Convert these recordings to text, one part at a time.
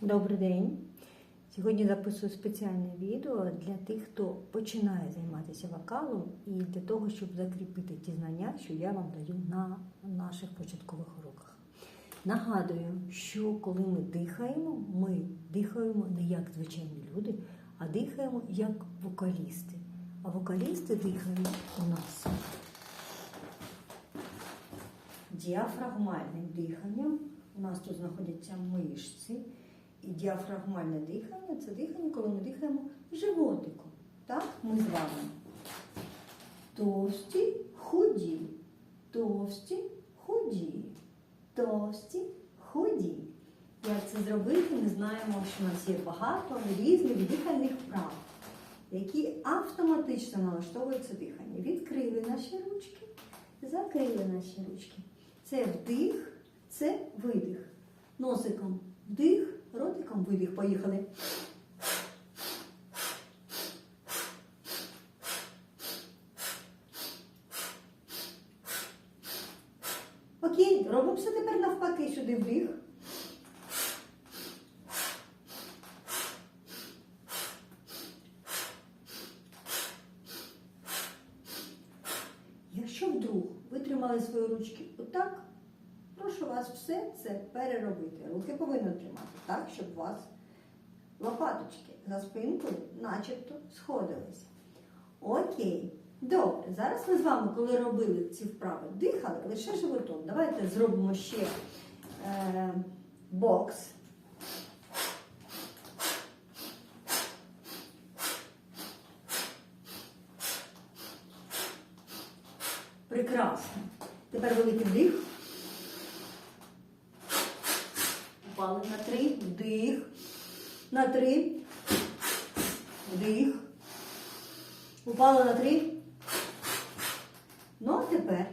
Добрий день! Сьогодні записую спеціальне відео для тих, хто починає займатися вокалом, і для того, щоб закріпити ті знання, що я вам даю на наших початкових уроках. Нагадую, що коли ми дихаємо, ми дихаємо не як звичайні люди, а дихаємо як вокалісти. А вокалісти дихають у нас діафрагмальним диханням. У нас тут знаходяться мишці. І діафрагмальне дихання це дихання, коли ми дихаємо животиком. Так, ми з вами. Товсті, худі, товсті, худі, товсті, худі. Як це зробити, ми знаємо, що у нас є багато різних дихальних вправ, які автоматично налаштовують це дихання. Відкрили наші ручки, закрили наші ручки. Це вдих, це видих. Носиком вдих, ротиком видих. Поїхали. Окей, робимо все тепер навпаки сюди вдих. Якщо вдруг ви тримали свої ручки отак, прошу вас все це переробити. Руки повинні тримати так, щоб у вас лопаточки за спинкою начебто сходилися. Окей. Добре, зараз ми з вами, коли робили ці вправи, дихали лише животом. Давайте зробимо ще е, бокс. Прекрасно. Тепер великий вдих. Упали на три. Вдих. На три. Вдих. Упали на три. Ну, а тепер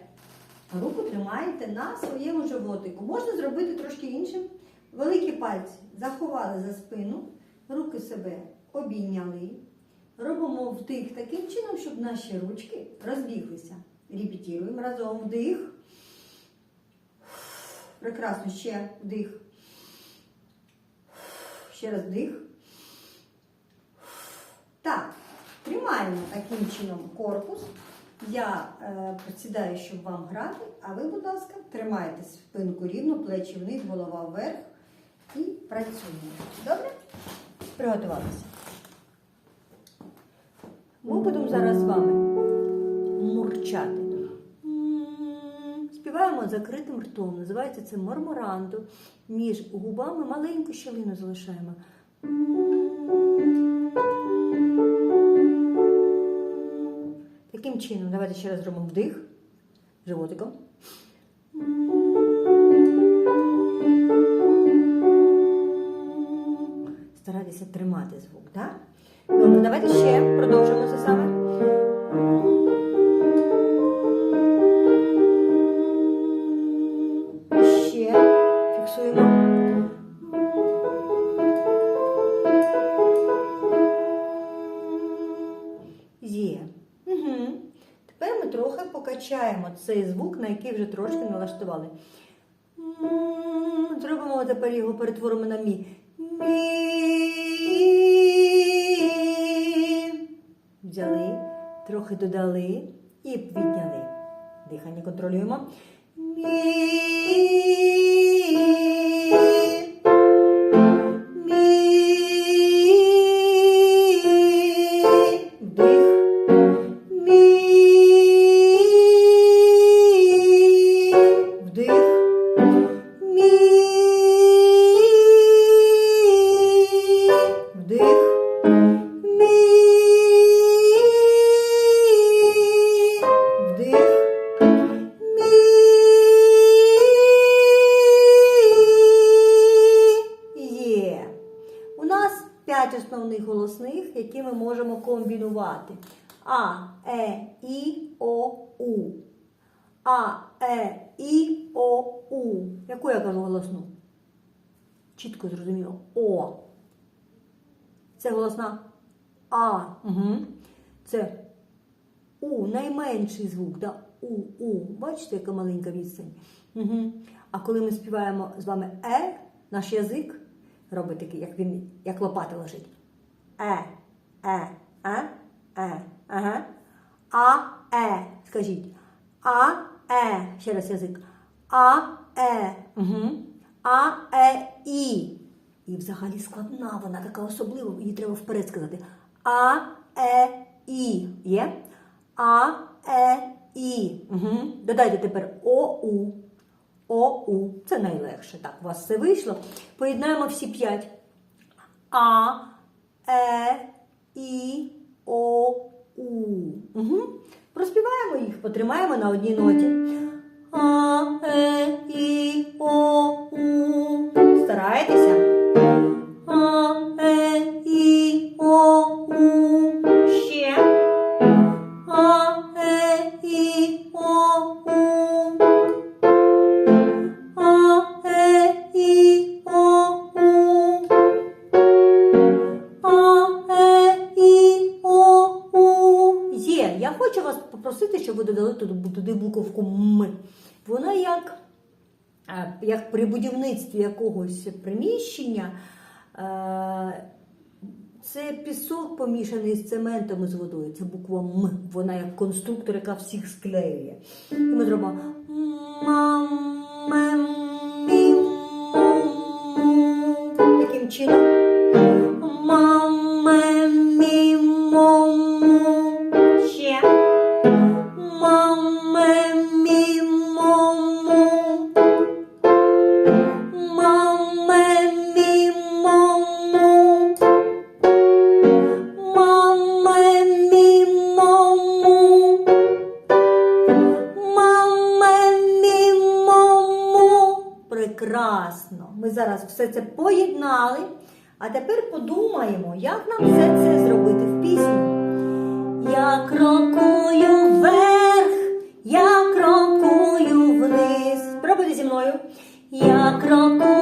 руку тримаєте на своєму животику. Можна зробити трошки іншим. Великі пальці заховали за спину, руки себе обійняли. Робимо вдих таким чином, щоб наші ручки розбіглися. Репетіруємо разом вдих. Прекрасно, ще вдих. Ще раз вдих. Так, тримаємо таким чином корпус. Я е, присідаю, щоб вам грати, а ви, будь ласка, тримайте спинку рівно, плечі вниз, голова вверх і працюємо. Добре? Приготувалися. Ми будемо зараз з вами мурчати. Закритим ртом. Називається це морморандо. Між губами маленьку щілину залишаємо. Таким чином, давайте ще раз зробимо вдих животиком. Старайтеся тримати звук, так? Добре, давайте ще продовжуємо це саме. Трохи цей звук, на який вже трошки налаштували. Зробимо тепер його перетворимо на мі. Мі. Взяли, трохи додали і підняли. Дихання контролюємо. Мі. Комбінувати. А, Е, І, О, У. А, Е, І, О, У. Яку я кажу голосну? Чітко зрозуміло. О. Це голосна А. Угу. Це У, найменший звук, да? У, У. Бачите, яка маленька відстань? Угу. А коли ми співаємо з вами Е, наш язик робить такий, як він, як лопата лежить. Е, е, е, е, ага. А, е. Скажіть. А, е. Ще раз язик. А, е. Угу. А, е, і. І взагалі складна, вона така особлива, її треба вперед сказати. А, е, і. Є? А, е, і. Угу. Додайте тепер ОУ. ОУ. Це найлегше. Так, у вас все вийшло. Поєднаємо всі п'ять. А, Е, І, О, У. Угу. Проспіваємо їх, потримаємо на одній ноті. А, Е, І, О, У. Старайтеся. Додали туди, буковку М. Вона як, е, як при будівництві якогось приміщення. е, Це пісок помішаний з цементом і з водою. Це буква М. Вона як конструктор, яка всіх склеює. І ми зробимо мам-мем-мім-мом. Таким чином. А тепер подумаємо, як нам все це зробити в пісні. Я крокую вверх, я крокую вниз. Пробуйте зі мною. Я крокую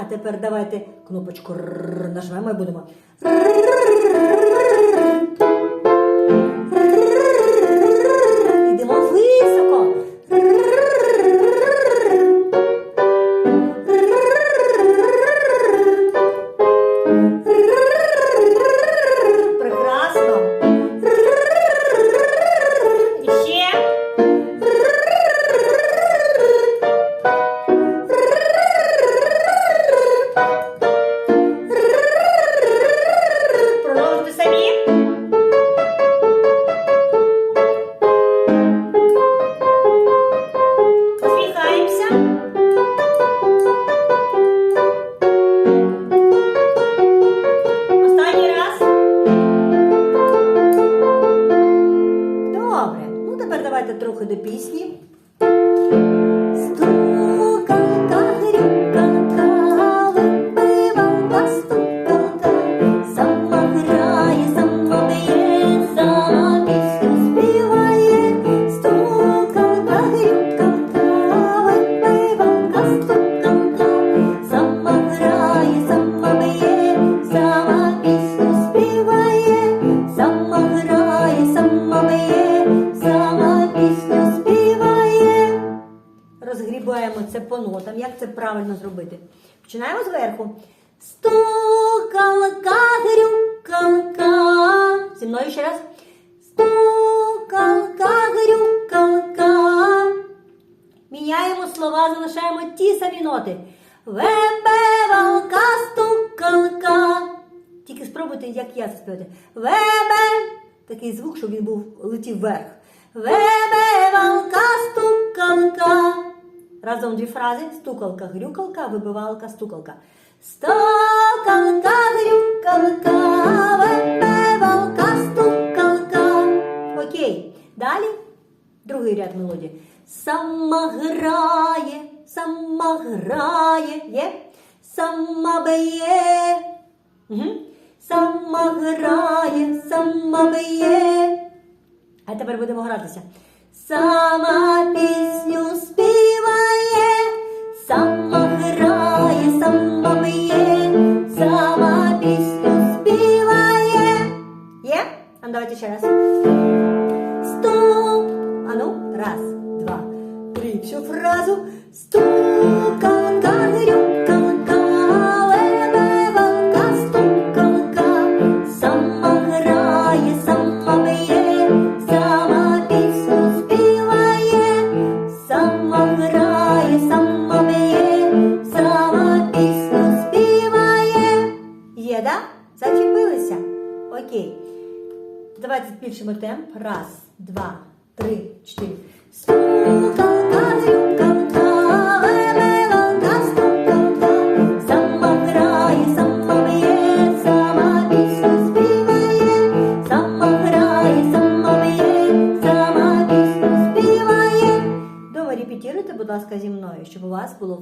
А тепер давайте кнопочку нажмемо і будемо. Розгрібаємо це по нотам. Як це правильно зробити? Починаємо зверху. Стукалка, грюкалка. Зі мною ще раз. Стукалка, грюкалка. Міняємо слова, залишаємо ті самі ноти. Вебевалка, стукалка. Тільки спробуйте, як я це співати. Вебе. Такий звук, щоб він був летів вверх. Вебевалка, стукалка. Разом дві фрази. Стукалка, грюкалка, вибивалка, стукалка. Стукалка, грюкалка, вибивалка, стукалка. Окей. Далі другий ряд мелодії. Сама грає, сама грає. Є? сама б'є. Угу. Сама грає, сама б'є. А тепер будемо гратися. Сама пісню співає, А ну,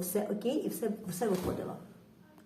все окей і все, все виходило.